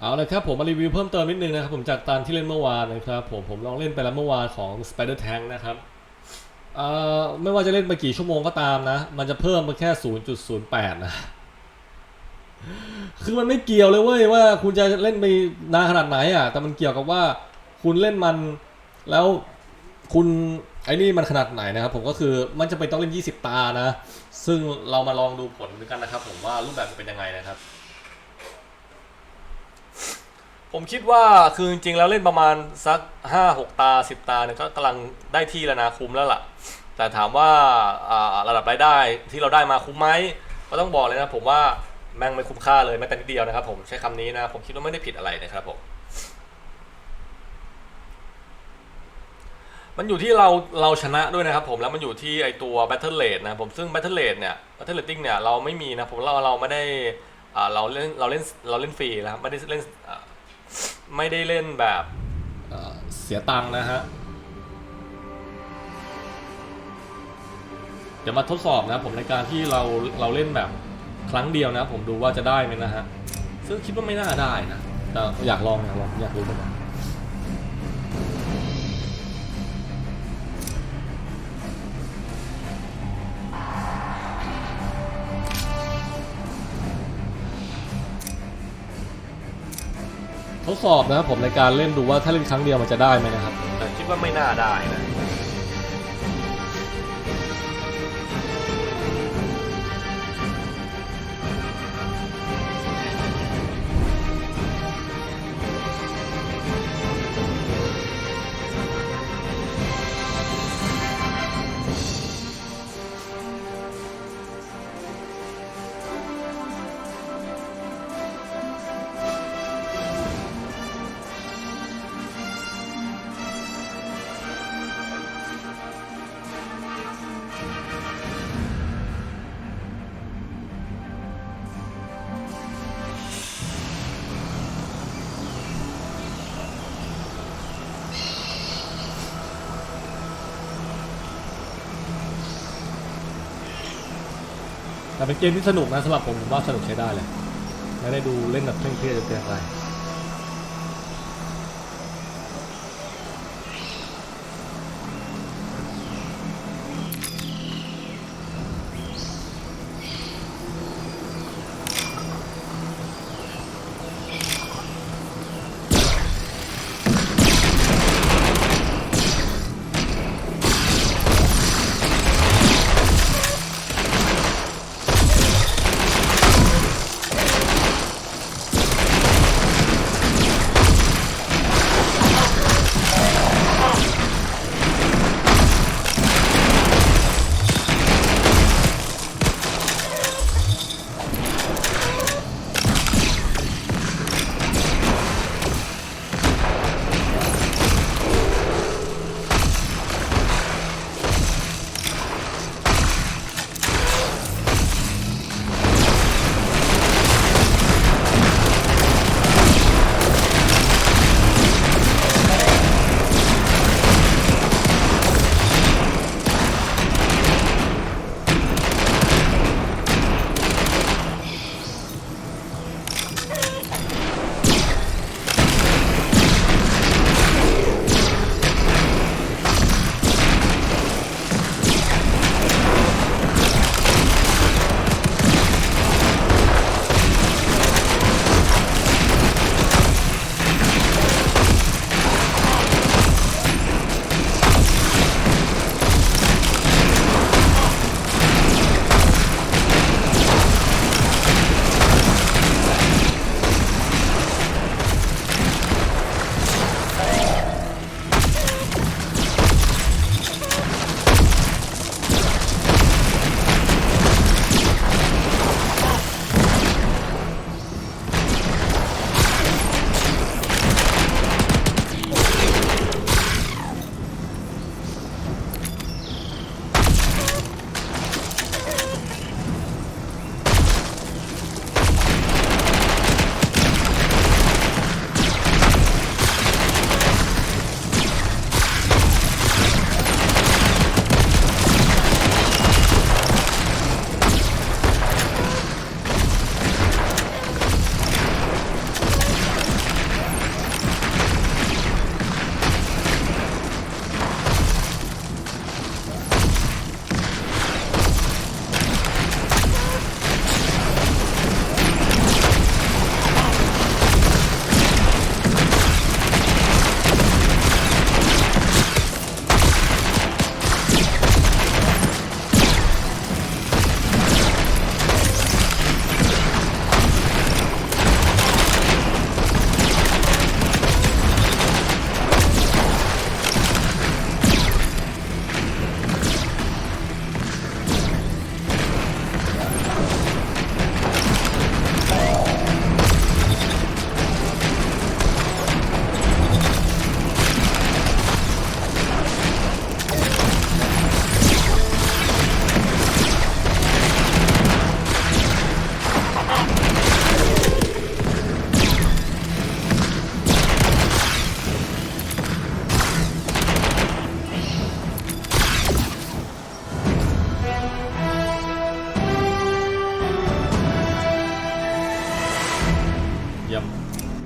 เอาละครับผมมารีวิวเพิ่มเติมนิดนึงนะครับผมจากตามที่เล่นเมื่อวานนะครับผมผมลองเล่นไปแล้วเมื่อวานของ Spider Tank นะครับเอ่อไม่ว่าจะเล่นไปกี่ชั่วโมงก็ตามนะ มันจะเพิ่มมาแค่ 0.08 นะ คือมันไม่เกี่ยวเลยเว้ยว่าคุณจะเล่นไปนานขนาดไหนอะ แต่มันเกี่ยวกับว่าคุณเล่นมันแล้วคุณไอ้นี่มันขนาดไหนนะครับผมก็คือมันจะเป็นต้องเล่น 20 ตานะ ซึ่งเรามาลองดูผลกันนะครับผมว่ารูปแบบจะเป็นยังไงนะครับ ผมคิดว่าคือจริงๆแล้วเล่นประมาณสักห้าหกตาสิบตาเนี่ยก็กำลังได้ที่แล้วนะคุ้มแล้วล่ะ แต่ถามว่าระดับรายได้ที่เราได้มาคุ้มไหมก็ต้องบอกเลยนะผมว่าแม่งไม่คุ้มค่าเลยแม้แต่นิดเดียวนะครับผมใช้คำนี้นะผมคิดว่าไม่ได้ผิดอะไรนะครับผมมันอยู่ที่เราเราชนะด้วยนะครับผมแล้วมันอยู่ที่ไอตัว Battle Rate นะผมซึ่ง Battle Rate เนี่ย Battle Rating เนี่ยเราไม่มีนะผมเราเราไม่ได้เราเล่นเราเล่นเราเล่นฟรีนะไม่ได้เล่น ไม่ได้เล่นแบบเอ่อเสียตังค์นะฮะ เดี๋ยวมาทดสอบนะผมในการที่เราเราเล่นแบบครั้งเดียวนะ ผมดูว่าจะได้ไหมนะฮะ ซึ่งคิดว่าไม่น่าได้นะ แต่อยากลองอยากลองอยากรู้เหมือนกัน ทดสอบนะครับผมในการเล่นดูว่าถ้าเล่นครั้งเดียวมันจะได้ไหมนะครับ แต่คิดว่าไม่น่าได้นะ แต่เป็นเกมที่สนุกนะสำหรับผมผมว่าสนุกใช้ได้เลย ไม่ได้ดูเล่นแบบเคร่งเครียดจนเกินไป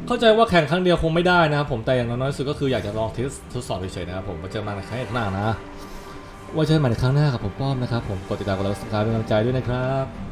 เข้าใจว่าแข่งครั้งเดียวคงไม่ได้นะครับผมแต่อย่างน้อยสุดก็คืออยากจะลองทสทดสอบเฉยๆนะครับผมมาเจอกันใหม่ในครั้งหน้านะว่าเจอมาในครั้งหน้ากับผมป้อมนะครับผมกดติดตามกดไลค์กดซับสไครป์เป็นกำลังใจด้วยนะครับ